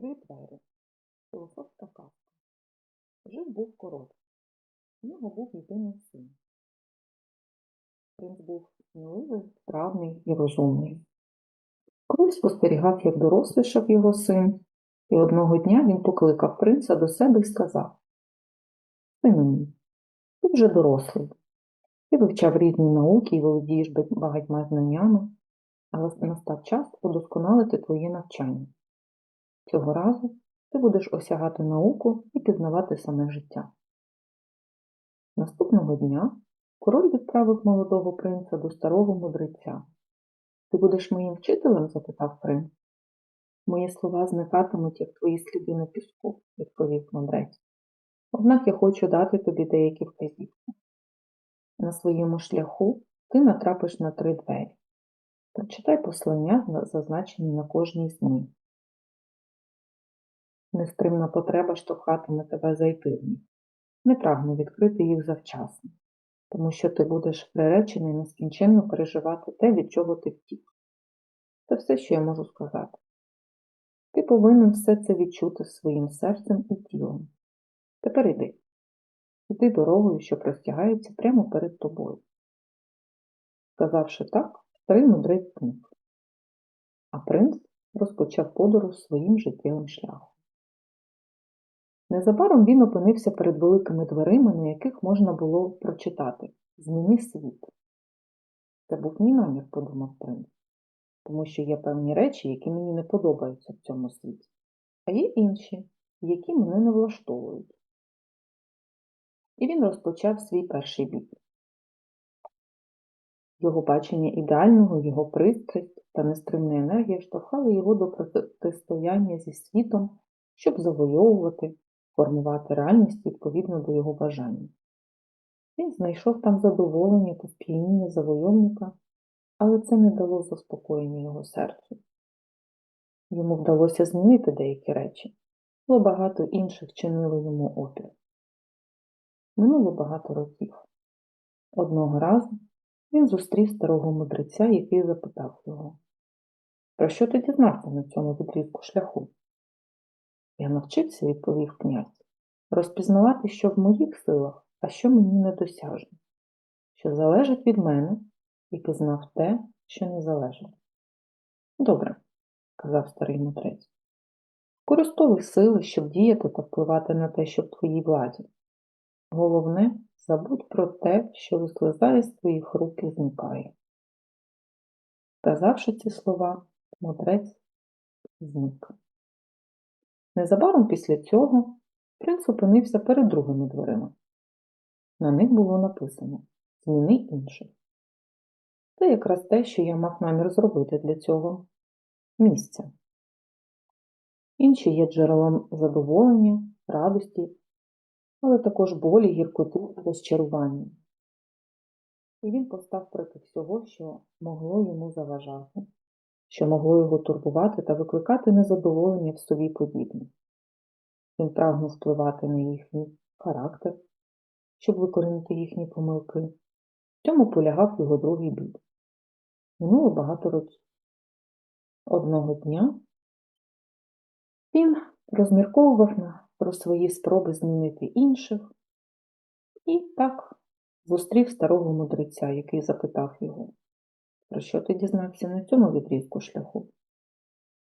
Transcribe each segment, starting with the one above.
Три двері. Філософська казка. Жив був король. У нього був єдиний син. Принц був сміливий, вправний і розумний. Король спостерігав, як дорослішав його син, і одного дня він покликав принца до себе і сказав Сину мій, ти вже дорослий. Ти вивчав різні науки і володієш багатьма знаннями, але настав час удосконалити твоє навчання. Цього разу ти будеш осягати науку і пізнавати саме життя. Наступного дня король відправив молодого принца до старого мудреця. Ти будеш моїм вчителем? запитав принц. Мої слова зникатимуть, як твої сліди на піску, відповів мудрець. Однак я хочу дати тобі деякі вказівки. На своєму шляху ти натрапиш на три двері. Прочитай послання, зазначені на кожній з них. Нестримна потреба штовхатиме тебе зайти в них. Не прагну відкрити їх завчасно, тому що ти будеш приречений нескінченно переживати те, від чого ти втік. Це все, що я можу сказати. Ти повинен все це відчути своїм серцем і тілом. Тепер іди. Іди дорогою, що простягається прямо перед тобою. Сказавши так, старий мудрець зник. А принц розпочав подорож своїм життєвим шляхом. Незабаром він опинився перед великими дверима, на яких можна було прочитати Зміни світ. Це був мій намір, подумав принц, тому що є певні речі, які мені не подобаються в цьому світі, а є інші, які мене не влаштовують. І він розпочав свій перший бій. Його бачення ідеального, його пристрасть та нестримна енергія штовхали його до протистояння зі світом, щоб завойовувати, формувати реальність відповідно до його бажання. Він знайшов там задоволення та сп'яніння завойовника, але це не дало заспокоєння його серцю. Йому вдалося змінити деякі речі, бо багато інших чинили йому опір. Минуло багато років. Одного разу він зустрів старого мудреця, який запитав його, про що ти дізнався на цьому відрізку шляху? Я навчився, відповів князь, розпізнавати, що в моїх силах, а що мені недосяжно, що залежить від мене, і пізнав те, що не залежить. Добре, казав старий мудрець. Користовуй сили, щоб діяти та впливати на те, що в твоїй владі. Головне, забудь про те, що вислизає з твоїх рук і зникає. Сказавши ці слова, мудрець зник. Незабаром після цього принц опинився перед другими дверима. На них було написано Зміни інших. Це якраз те, що я мав намір зробити для цього місця. Інші є джерелом задоволення, радості, але також болі, гіркоти і розчарування. І він постав проти всього, що могло йому заважати що могло його турбувати та викликати незадоволення в собі подібне. Він прагнув впливати на їхній характер, щоб викорінити їхні помилки. В цьому полягав його другий бій. Минуло багато років. Одного дня він розмірковував про свої спроби змінити інших і так зустрів старого мудреця, який запитав його, про що ти дізнався на цьому відрізку шляху?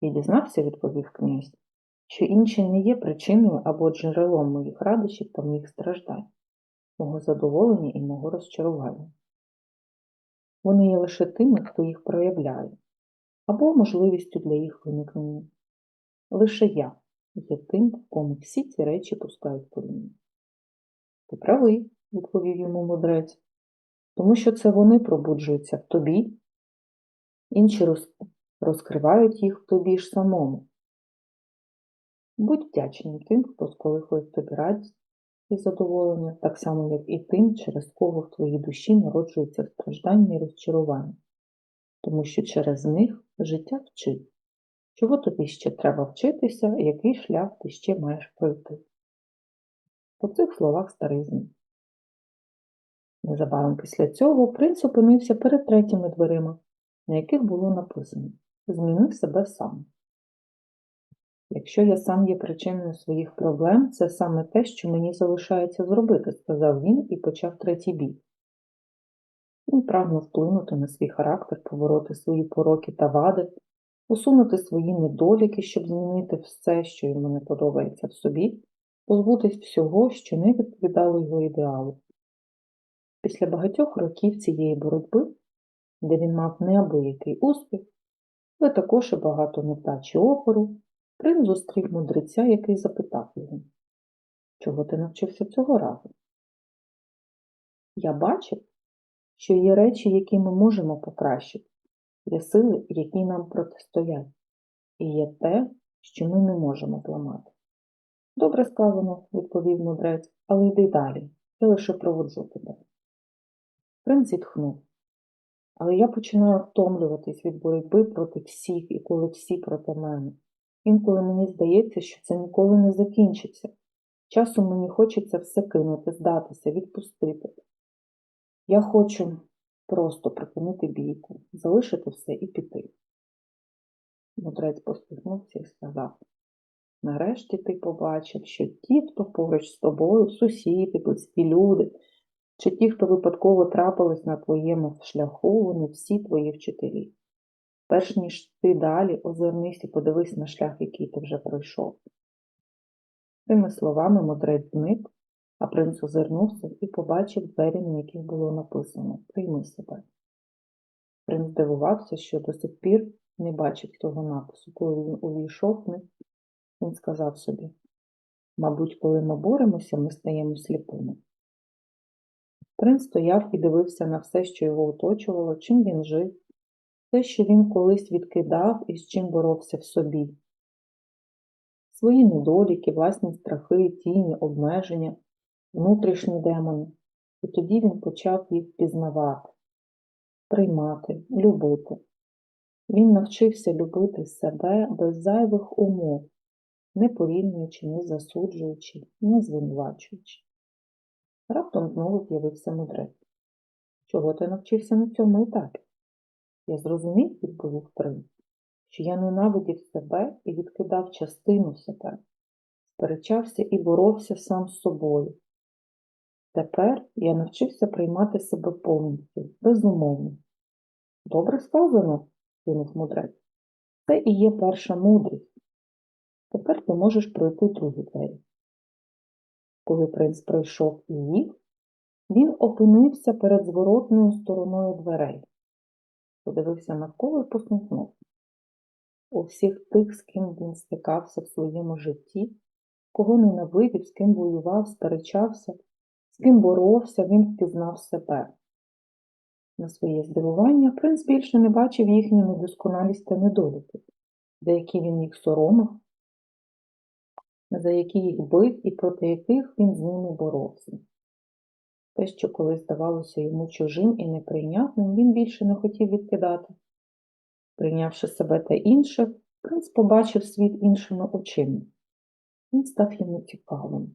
Я дізнався, відповів князь, що інші не є причиною або джерелом моїх радощів та моїх страждань, мого задоволення і мого розчарування. Вони є лише тими, хто їх проявляє, або можливістю для їх виникнення. Лише я є тим, в кому всі ці речі пускають коріння. Ти правий, відповів йому мудрець, тому що це вони пробуджуються в тобі інші розкривають їх тобі ж самому. Будь вдячним тим, хто сколихує тобі радість і задоволення, так само, як і тим, через кого в твоїй душі народжується страждання і розчарування, тому що через них життя вчить. Чого тобі ще треба вчитися, який шлях ти ще маєш пройти? По цих словах старий зник. Незабаром після цього принц опинився перед третіми дверима, на яких було написано Зміни себе сам. Якщо я сам є причиною своїх проблем, це саме те, що мені залишається зробити, сказав він і почав третій бій. Він прагнув вплинути на свій характер, побороти свої пороки та вади, усунути свої недоліки, щоб змінити все, що йому не подобається в собі, позбутись всього, що не відповідало його ідеалу. Після багатьох років цієї боротьби, де він мав неабиякий успіх, але також і багато невдач і опору, принц зустрів мудреця, який запитав його, чого ти навчився цього разу? Я бачив, що є речі, які ми можемо покращити, є сили, які нам протистоять, і є те, що ми не можемо зламати. Добре сказано, відповів мудрець, але йди далі, я лише проводжу тебе. Принц зітхнув. Але я починаю втомлюватись від боротьби проти всіх і коли всі проти мене. Інколи мені здається, що це ніколи не закінчиться. Часом мені хочеться все кинути, здатися, відпустити. Я хочу просто припинити бійку, залишити все і піти. Мудрець посміхнувся і сказав, нарешті ти побачив, що ті, хто поруч з тобою, сусіди, близькі люди, чи ті, хто випадково трапились на твоєму шляху, вони всі твої вчителі. Перш ніж ти далі озирнись і подивись на шлях, який ти вже пройшов. Тими словами мудрець зник, а принц озирнувся і побачив двері, на яких було написано Прийми себе. Принц здивувався, що до сих пір не бачив цього напису. Коли він увійшов він сказав собі Мабуть, коли ми боремося, ми стаємо сліпими. Принц стояв і дивився на все, що його оточувало, чим він жив, те, що він колись відкидав і з чим боровся в собі. Свої недоліки, власні страхи, тіні, обмеження, внутрішні демони. І тоді він почав їх пізнавати, приймати, любити. Він навчився любити себе без зайвих умов, не порівнюючи, не засуджуючи, не звинувачуючи. Раптом знову з'явився мудрець. Чого ти навчився на цьому етапі? Я зрозумів, відповів принц, що я ненавидів себе і відкидав частину себе, сперечався і боровся сам з собою. Тепер я навчився приймати себе повністю, безумовно. Добре сказано, кинув мудрець. Це і є перша мудрість. Тепер ти можеш пройти другі двері. Коли принц пройшов і їх, він опинився перед зворотною стороною дверей, подивився навколо і посміхнувся. У всіх тих, з ким він стикався в своєму житті, кого ненавидів, з ким воював, сперечався, з ким боровся, він впізнав себе. На своє здивування принц більше не бачив їхню недосконалість та недоліки, за він їх соромив, за які їх бив і проти яких він з ними боровся. Те, що колись здавалося йому чужим і неприйнятним, він більше не хотів відкидати. Прийнявши себе та інших, принц побачив світ іншими очима. Він став йому цікавим.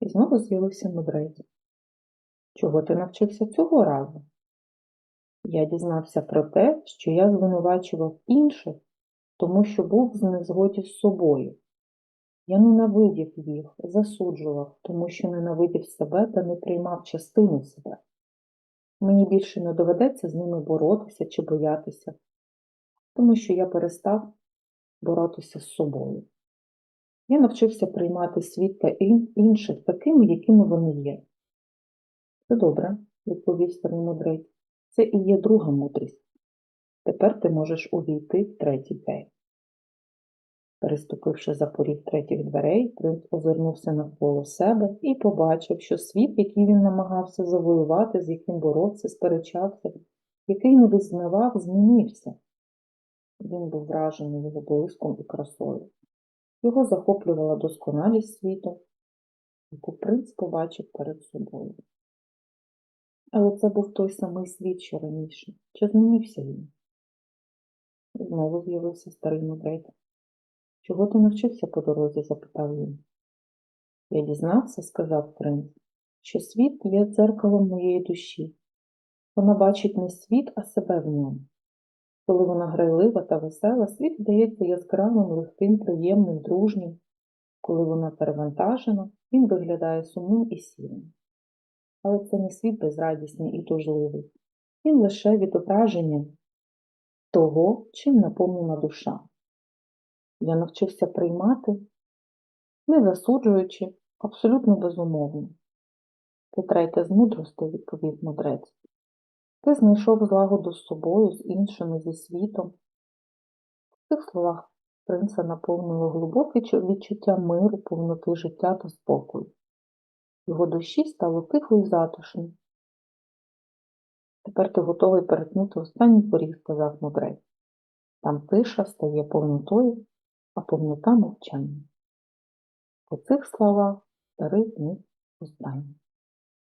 І знову з'явився мудрець. Чого ти навчився цього разу? Я дізнався про те, що я звинувачував інших, тому що був в незгоді з собою. Я ненавидів їх, засуджував, тому що ненавидів себе та не приймав частину себе. Мені більше не доведеться з ними боротися чи боятися, тому що я перестав боротися з собою. Я навчився приймати світ та інших такими, якими вони є. Це добре, відповів старий мудрець. Це і є друга мудрість. Тепер ти можеш увійти в третій двері. Переступивши за поріг третіх дверей, принц озирнувся навколо себе і побачив, що світ, який він намагався завоювати, з яким боровся, сперечався, який не визнавав, змінився. Він був вражений його блиском і красою. Його захоплювала досконалість світу, яку принц побачив перед собою. Але це був той самий світ, що раніше. Чи змінився він? Знову з'явився старий мудрець. Чого ти навчився по дорозі? запитав він. Я дізнався, сказав принц, що світ є дзеркалом моєї душі. Вона бачить не світ, а себе в ньому. Коли вона грайлива та весела, світ здається яскравим, легким, приємним, дружнім. Коли вона перевантажена, він виглядає сумним і сірим. Але це не світ безрадісний і тужливий. Він лише відображення того, чим наповнена душа. Я навчився приймати, не засуджуючи, абсолютно безумовно. Це третя з мудростей, відповів мудрець. Ти знайшов злагоду з собою, з іншими, зі світом. В цих словах принца наповнило глибоке відчуття миру, повноти життя та спокою. Його душі стало тихо і затишно. Тепер ти готовий перетнути останній поріг, сказав мудрець. Там тиша стає повнотою, а повнота мовчання. По цих словах старий зник останній.